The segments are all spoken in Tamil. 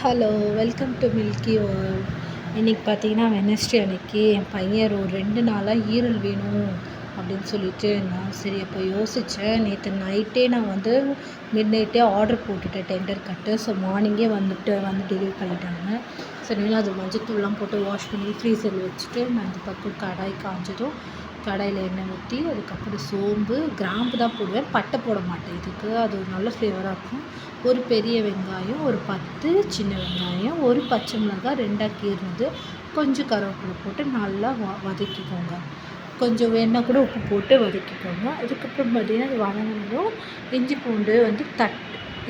Hello welcome to Milky World இன்றைக்கி பார்த்தீங்கன்னா வெனஸ்டே அன்னைக்கு என் பையன் ஒரு ரெண்டு நாளாக ஈரல் வேணும். அப்படின்னு சொல்லிட்டு நான் சரி அப்போ யோசித்தேன் நேற்று நைட்டே நான் வந்து மிட் நைட்டே ஆர்டர் போட்டுட்டேன் டெண்டர் கட்டு ஸோ மார்னிங்கே வந்துட்டு வந்து டெலிவரி பண்ணிட்டாங்க. சரி அது மஞ்சத்தூள்லாம் போட்டு வாஷ் பண்ணி ஃப்ரீசரில் வச்சுட்டு நான் இந்த பக்கம் கடாய் காஞ்சதும் கடாயில் எண்ணெய் ஊற்றி அதுக்கப்புறம் சோம்பு கிராம்பு தான் போடுவேன். பட்டை போட மாட்டேன் இதுக்கு. அது ஒரு நல்ல ஃப்ளேவராக இருக்கும். ஒரு பெரிய வெங்காயம் ஒரு பத்து சின்ன வெங்காயம் ஒரு பச்சை மிளகாய் ரெண்டாக கீர்னது கொஞ்சம் கருவேப்பிலை போட்டு நல்லா வ வதக்கிக்கோங்க. கொஞ்சம் வேணால் கூட உப்பு போட்டு வதக்கிக்கோங்க. அதுக்கப்புறம் பார்த்திங்கன்னா அது வதங்கினதும் இஞ்சி பூண்டு வந்து தட்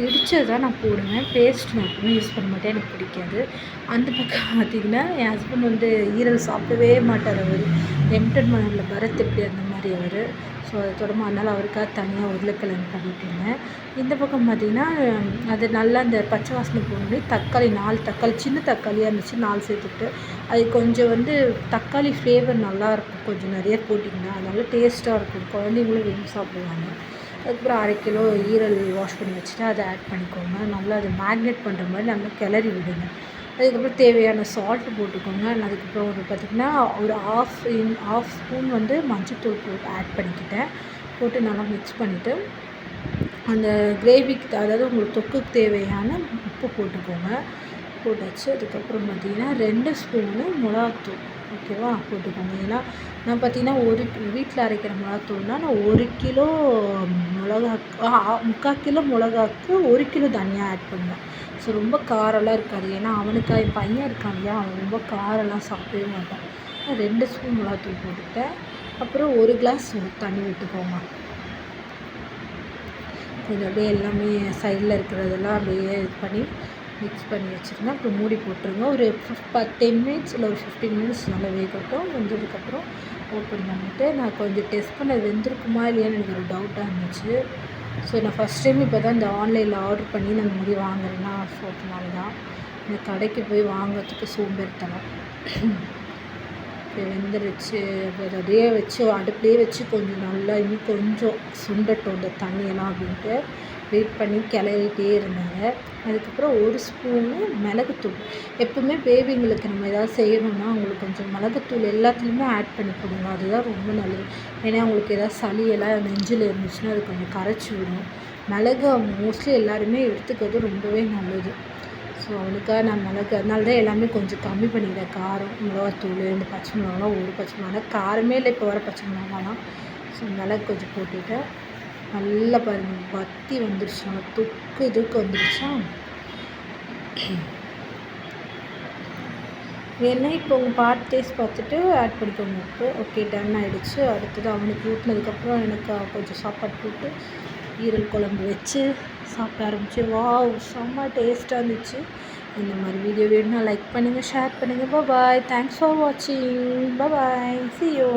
இடித்தது தான் நான் போடுவேன். பேஸ்ட் நான் எப்பவுமே யூஸ் பண்ண மாட்டேன். எனக்கு பிடிக்காது. அந்த பக்கம் பார்த்திங்கன்னா என் ஹஸ்பண்ட் வந்து ஈரல் சாப்பிடவே மாட்டார் அவர். எம்டன் மணலில் பரத் எப்படி அந்த மாதிரி அவர். ஸோ அது தொடமா அதனால் அவருக்காக தனியாக உருளைக்கிழங்கு பண்ணிட்டேங்க இந்த பக்கம் பார்த்திங்கன்னா அது நல்லா அந்த பச்சை வாசனை போகணும் தக்காளி நாலு தக்காளி சின்ன தக்காளியாக இருந்துச்சு நாலு சேர்த்துக்கிட்டு. அது கொஞ்சம் வந்து தக்காளி ஃப்ளேவர் நல்லாயிருக்கும் கொஞ்சம் நிறைய போட்டிங்கன்னா அதனால் டேஸ்ட்டாக இருக்கும். குழந்தைங்களும் விரும்பி சாப்பிடுவாங்க. அதுக்கப்புறம் அரை கிலோ ஈரல் வாஷ் பண்ணி வச்சுட்டு அதை ஆட் பண்ணிக்கோங்க. நல்லா அதை மேக்னேட் பண்ணுற மாதிரி நல்லா கிளறி விடுங்க. அதுக்கப்புறம் தேவையான சால்ட்டு போட்டுக்கோங்க. அதுக்கப்புறம் ஒரு பார்த்திங்கன்னா ஒரு ஆஃப் இன் ஆஃப் ஸ்பூன் வந்து மஞ்சத்தூள் போட்டு ஆட் பண்ணிக்கிட்டேன். போட்டு நல்லா மிக்ஸ் பண்ணிவிட்டு அந்த கிரேவிக்கு அதாவது உங்களுக்கு தொக்குக்கு தேவையான உப்பு போட்டுக்கோங்க. போட்டாச்சு. அதுக்கப்புறம் பார்த்திங்கன்னா ரெண்டு ஸ்பூனு மிளகாத்தூள். ஓகேவா? போட்டுக்கோங்க ஏன்னா நான் பார்த்தீங்கன்னா ஒரு வீட்டில் அரைக்கிற மிளகாத்தூள்னா நான் ஒரு கிலோ மிளகாக்கு முக்கால் கிலோ மிளகாக்கு ஒரு கிலோ தனியாக ஆட் பண்ணுவேன். ஸோ ரொம்ப காரம்லாம் இருக்காது. ஏன்னா அவனுக்கு என் பையன் இருக்கான் இல்லையா? அவன் ரொம்ப காரம்லாம் சாப்பிடவே மாட்டான். ரெண்டு ஸ்பூன் மிளகாத்தூள் போட்டுட்டேன் அப்புறம் ஒரு கிளாஸ் தண்ணி விட்டுக்கோங்க. கொஞ்சம் அப்படியே எல்லாமே சைடில் இருக்கிறதெல்லாம் அப்படியே இது பண்ணி மிக்ஸ் பண்ணி வச்சுருந்தேன். அப்புறம் மூடி போட்டுருங்க. ஒரு பத் டென் மினிட்ஸ் இல்லை ஒரு ஃபிஃப்டீன் மினிட்ஸ் நல்லா வேகட்டும். வெந்ததுக்கப்புறம் ஓப்பன் பண்ணிவிட்டு நான் கொஞ்சம் டெஸ்ட் பண்ண வெந்திருக்குமா இல்லையான்னு எனக்கு ஒரு டவுட்டாக இருந்துச்சு. ஸோ நான் ஃபஸ்ட் டைம் இப்போ தான் இந்த ஆன்லைனில் ஆர்டர் பண்ணி நான் இந்த மாதிரி வாங்குறேன்னா ஸோ அதனால தான் இந்த கடைக்கு போய் வாங்குறதுக்கு சோம்பேறித்தனம். இப்போ வெந்துருச்சு அதை அப்படியே வச்சு அடுப்புலேயே வச்சு கொஞ்சம் நல்லா இன்னும் கொஞ்சம் சுண்டட்டும் அந்த தண்ணியெல்லாம் அப்படின்ட்டு. வெயிட் பண்ணி கிளறிட்டே இருந்தாங்க. அதுக்கப்புறம் ஒரு ஸ்பூனு மிளகுத்தூள். எப்போவுமே பேபிங்களுக்கு நம்ம எதாவது செய்யணும்னா அவங்களுக்கு கொஞ்சம் மிளகுத்தூள் எல்லாத்துலேயுமே ஆட் பண்ணி கொடுங்க. அதுதான் ரொம்ப நல்லது. ஏன்னா அவங்களுக்கு எதாவது சளியெல்லாம் நெஞ்சில் இருந்துச்சுன்னா அது கொஞ்சம் கரைச்சி விடும். மிளகு மோஸ்ட்லி எல்லாருமே எடுத்துக்கிறது ரொம்பவே நல்லது. ஸோ அவளுக்காக நான் மிளகு அதனால தான் எல்லாமே கொஞ்சம் கம்மி பண்ணிக்கிறேன் காரம் மிளகாத்தூள் இந்த பச்சை மிளகாலாம் ஒரு பச்சை மிளகா காரமே இல்லை இப்போ வர பச்சை மிளகாலாம். ஸோ மிளகு கொஞ்சம் போட்டுவிட்டேன் நல்லா பாருங்கள் வத்தி வந்துருச்சு. நம்ம துக்கு இதுக்கு வந்துருச்சா? வேணா இப்போ உங்கள் பார்ட் டேஸ்ட் பார்த்துட்டு ஆட் பண்ணிக்கோங்க உப்பு. ஓகே டன் ஆகிடுச்சு அடுத்தது அவனுக்கு ஊட்டினதுக்கப்புறம் எனக்கு கொஞ்சம் சாப்பாடு போட்டு ஈரல் குழம்பு வச்சு சாப்பிட ஆரம்பிச்சு. வா செம்ம டேஸ்ட்டாக இருந்துச்சு. இந்த மாதிரி வீடியோ வேணும்னா லைக் பண்ணுங்கள் ஷேர் பண்ணுங்கள் பாய் தேங்க்ஸ் ஃபார் வாட்சிங் பாய் சி யூ